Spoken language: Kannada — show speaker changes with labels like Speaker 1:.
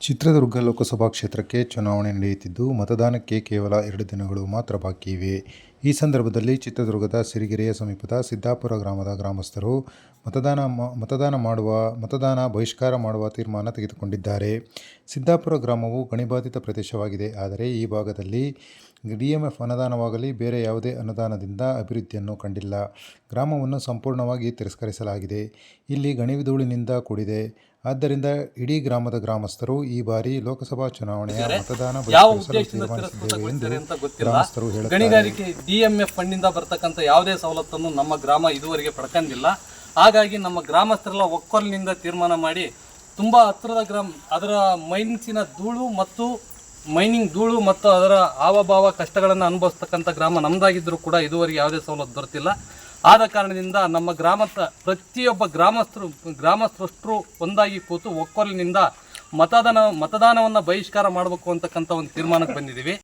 Speaker 1: ಚಿತ್ರದುರ್ಗ ಲೋಕಸಭಾ ಕ್ಷೇತ್ರಕ್ಕೆ ಚುನಾವಣೆ ನಡೆಯುತ್ತಿದ್ದು ಮತದಾನಕ್ಕೆ ಕೇವಲ ಎರಡು ದಿನಗಳು ಮಾತ್ರ ಬಾಕಿ ಇವೆ ಈ ಸಂದರ್ಭದಲ್ಲಿ ಚಿತ್ರದುರ್ಗದ ಸಿರಿಗೆರೆಯ ಸಮೀಪದ ಸಿದ್ದಾಪುರ ಗ್ರಾಮದ ಗ್ರಾಮಸ್ಥರು ಮತದಾನ ಮತದಾನ ಮಾಡುವ ಮತದಾನ ಬಹಿಷ್ಕಾರ ಮಾಡುವ ತೀರ್ಮಾನ ತೆಗೆದುಕೊಂಡಿದ್ದಾರೆ. ಸಿದ್ದಾಪುರ ಗ್ರಾಮವು ಗಣಿಬಾಧಿತ ಪ್ರದೇಶವಾಗಿದೆ. ಆದರೆ ಈ ಭಾಗದಲ್ಲಿ ಡಿ ಎಂ ಎಫ್ ಅನುದಾನವಾಗಲಿ ಬೇರೆ ಯಾವುದೇ ಅನುದಾನದಿಂದ ಅಭಿವೃದ್ಧಿಯನ್ನು ಕಂಡಿಲ್ಲ. ಗ್ರಾಮವನ್ನು ಸಂಪೂರ್ಣವಾಗಿ ತಿರಸ್ಕರಿಸಲಾಗಿದೆ. ಇಲ್ಲಿ ಗಣಿವಿಧೂಳಿನಿಂದ ಕೂಡಿದೆ. ಆದ್ದರಿಂದ ಇಡೀ ಗ್ರಾಮದ ಗ್ರಾಮಸ್ಥರು ಈ ಬಾರಿ ಲೋಕಸಭಾ ಚುನಾವಣೆಯ ಮತದಾನ ಬಹಿಷ್ಕರಿಸಲು ತೀರ್ಮಾನಿಸಿದ್ದೇವೆ ಎಂದು ಗ್ರಾಮಸ್ಥರು ಹೇಳುತ್ತಾರೆ.
Speaker 2: ಗಣಿಗಾರಿಕೆ ಎಫ್ ಫಂಡಿಂದ ಬರ್ತಕ್ಕಂಥ ಯಾವುದೇ ಸವಲತ್ತನ್ನು ನಮ್ಮ ಗ್ರಾಮ ಇದುವರೆಗೆ ಪಡ್ಕೊಂಡಿಲ್ಲ ಹಾಗಾಗಿ ನಮ್ಮ ಗ್ರಾಮಸ್ಥರೆಲ್ಲ ಒಕ್ಕೊಲಿನಿಂದ ತೀರ್ಮಾನ ಮಾಡಿ ತುಂಬ ಹತ್ತಿರದ ಗ್ರಾಮ, ಅದರ ಮೈನ್ಸಿನ ಧೂಳು ಮತ್ತು ಮೈನಿಂಗ್ ಧೂಳು ಮತ್ತು ಅದರ ಹಾವಭಾವ ಕಷ್ಟಗಳನ್ನು ಅನುಭವಿಸ್ತಕ್ಕಂಥ ಗ್ರಾಮ ನಮ್ಮದಾಗಿದ್ದರೂ ಕೂಡ ಇದುವರೆಗೆ ಯಾವುದೇ ಸವಲತ್ತು ದೊರೆತಿಲ್ಲ ಆದ ಕಾರಣದಿಂದ ನಮ್ಮ ಗ್ರಾಮದ ಪ್ರತಿಯೊಬ್ಬ ಗ್ರಾಮಸ್ಥರು, ಗ್ರಾಮಸ್ಥರಷ್ಟರು ಒಂದಾಗಿ ಕೂತು ಒಕ್ಕೊಲಿನಿಂದ ಮತದಾನ, ಮತದಾನವನ್ನು ಬಹಿಷ್ಕಾರ ಮಾಡಬೇಕು ಅಂತಕ್ಕಂಥ ಒಂದು ತೀರ್ಮಾನಕ್ಕೆ ಬಂದಿದ್ದೀವಿ.